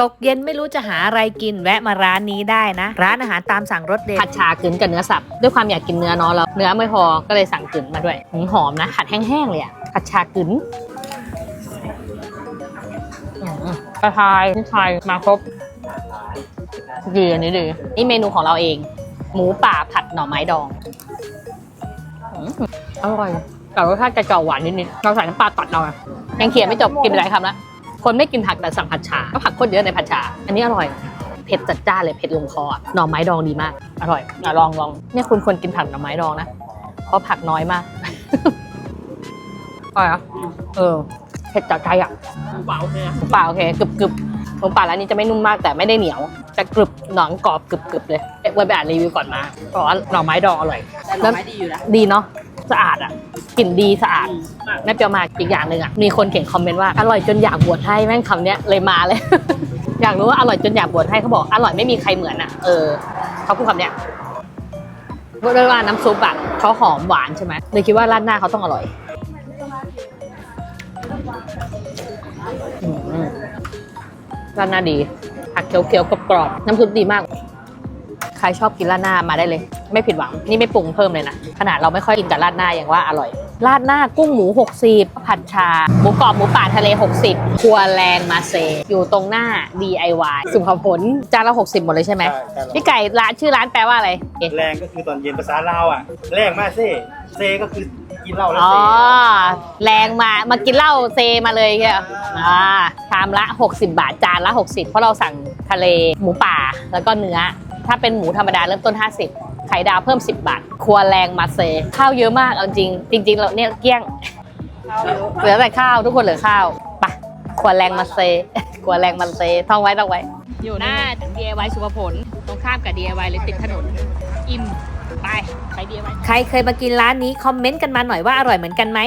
ตกเย็นไม่รู้จะหาอะไรกินแวะมาร้านนี้ได้นะ ร้านอาหารตามสั่งรสเด็ดผัดชากึนกับเนื้อสับด้วยความอยากกินเนื้อเนาะแล้วเนื้อไม่พอก็เลยสั่งกึนมาด้วยหืมหอมนะผัดแห้งๆเลยอะผัดชากึนกระชายพริกไทยมาครบดีอันนี้ดีนี่เมนูของเราเอง หมูป่าผัดหน่อไม้ดองอร่อยแต่รสชาติจะเจ่อหวานนิดๆเราใส่น้ำปลาตัดเราอะยังเขียนไม่จบกินไปหลายคำแล้ว คนไม่กินผักแต่สั่งผัดชาก็ผักโคตรเยอะในผัดชา อันนี้อร่อย เผ็ดจัดจ้านเลยเผ็ดลงคออะหน่อไม้ดองดีมาก อร่อยอะลองลองเนี่ยคุณควรกินผักหน่อไม้ดองนะเพราะผักน้อยมากอร่อยอะเออเผ็ดจัดใจอะหมูป่าโอเคหมูป่าโอเคกรึบกรึบหมูป่าร้านนี้จะไม่นุ่มมากแต่ไม่ได้เหนียวจะกรึบหนังกรอบกรึบกรึบเลยเอ๊ะไว้ไปอ่านรีวิวก่อนมาเพราะว่าหน่อไม้ดองอร่อยแต่หน่อไม้ดีอยู่นะดีเนาะสะอาดอะกลิ่นดีสะอาด ไม่เปียวมาอีกอย่างหนึ่งอะมีคนเขียนคอมเมนต์ว่าอร่อยจนอยากบวชให้แม่งคำเนี้ยเลยมาเลย อยากรู้ว่าอร่อยจนอยากบวชให้เขาบอกอร่อยไม่มีใครเหมือนอะเออเขาพูดคำเนี้ยด้วยว่าน้ำซุปอะเขาหอมหวานใช่ไหมเลยคิดว่าราดหน้าเขาต้องอร่อยอืมราดหน้าดีผักเคี้ยวๆกรอบๆน้ำซุปดีมาก ใครชอบกินราดหน้ามาได้เลย ไม่ผิดหวัง นี่ไม่ปรุงเพิ่มเลยนะ ขนาดเราไม่ค่อยกินกับราดหน้าอย่างว่าอร่อย ราดหน้ากุ้งหมู 60 ผัดชา หมูกรอบหมูป่าทะเล 60 ครัวแรงมาเซ อยู่ตรงหน้า DIY สุขผลจานละ 60 หมดเลยใช่ไหมใช่ครับพี่ไก่ร้านชื่อร้านแปลว่าอะไรเอ๊ะแรงก็คือตอนเย็นภาษาลาวอะ แรงมากเซ่เซก็คือกินเหล้าแล้วอ๋อ เซ่แรงมามากินเหล้าเซมาเลยใช่ไหมอ่าชามละ 60 บาทจานละ 60 เพราะเราสั่งทะเลหมูป่าแล้วก็เนื้อ ถ้าเป็นหมูธรรมดาเริ่มต้น 50 ไข่ดาวเพิ่ม 10 บาท ครัวแรงมาเซ ข้าวเยอะมากเอาจริง จริง ๆ เราเนี่ยเกลี้ยงเหลือแต่ข้าวทุกคนเหลือข้าวไปะครัวแรงมาเซครัวแรงมาเซท่องไว้ท่องไว้ อยู่หน้า DIY สุภพลตรงข้ามกับ DIY เลยติดถนน อิ่ม ไปไป DIY ใครเคยมากินร้านนี้ คอมเมนต์กันมาหน่อยว่าอร่อยเหมือนกันไหม